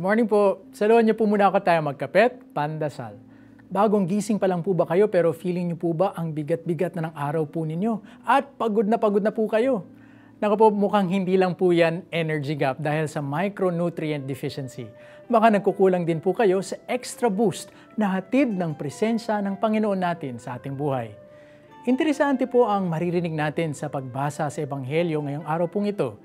morning po. Saluhan niyo po muna ako tayo magkapet, pandasal. Bagong gising pa lang po ba kayo pero feeling niyo po ba ang bigat-bigat na ng araw po ninyo? At pagod na pagod na po kayo? Naku po, mukhang hindi lang po yan energy gap dahil sa micronutrient deficiency. Baka nagkukulang din po kayo sa extra boost na hatid ng presensya ng Panginoon natin sa ating buhay. Interesante po ang maririnig natin sa pagbasa sa Ebanghelyo ngayong araw pong ito.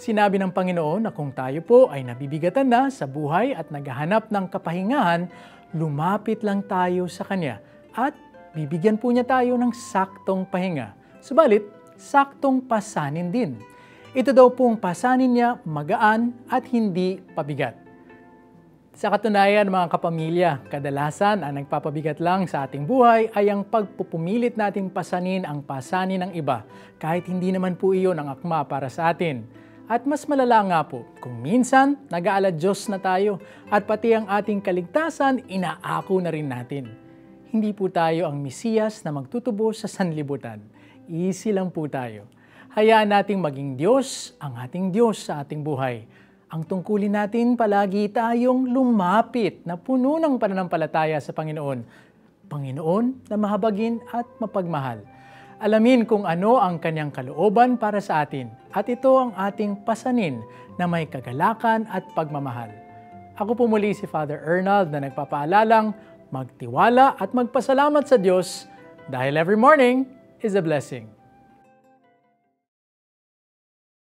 Sinabi ng Panginoon na kung tayo po ay nabibigatan na sa buhay at naghahanap ng kapahingahan, lumapit lang tayo sa Kanya at bibigyan po niya tayo ng saktong pahinga. Subalit, saktong pasanin din. Ito daw pong pasanin niya magaan at hindi pabigat. Sa katunayan mga kapamilya, kadalasan ang nagpapabigat lang sa ating buhay ay ang pagpupumilit nating pasanin ang pasanin ng iba kahit hindi naman po iyon ang akma para sa atin. At mas malala nga po, kung minsan nag-aala Diyos na tayo at pati ang ating kaligtasan inaako na rin natin. Hindi po tayo ang Mesiyas na magtutubo sa sanlibutan. Easy lang po tayo. Hayaan nating maging Diyos ang ating Diyos sa ating buhay. Ang tungkulin natin palagi tayong lumapit na puno ng pananampalataya sa Panginoon. Panginoon na mahabagin at mapagmahal. Alamin kung ano ang kanyang kalooban para sa atin at ito ang ating pasanin na may kagalakan at pagmamahal. Ako po muli si Father Ernald na nagpapaalalang magtiwala at magpasalamat sa Diyos dahil every morning is a blessing.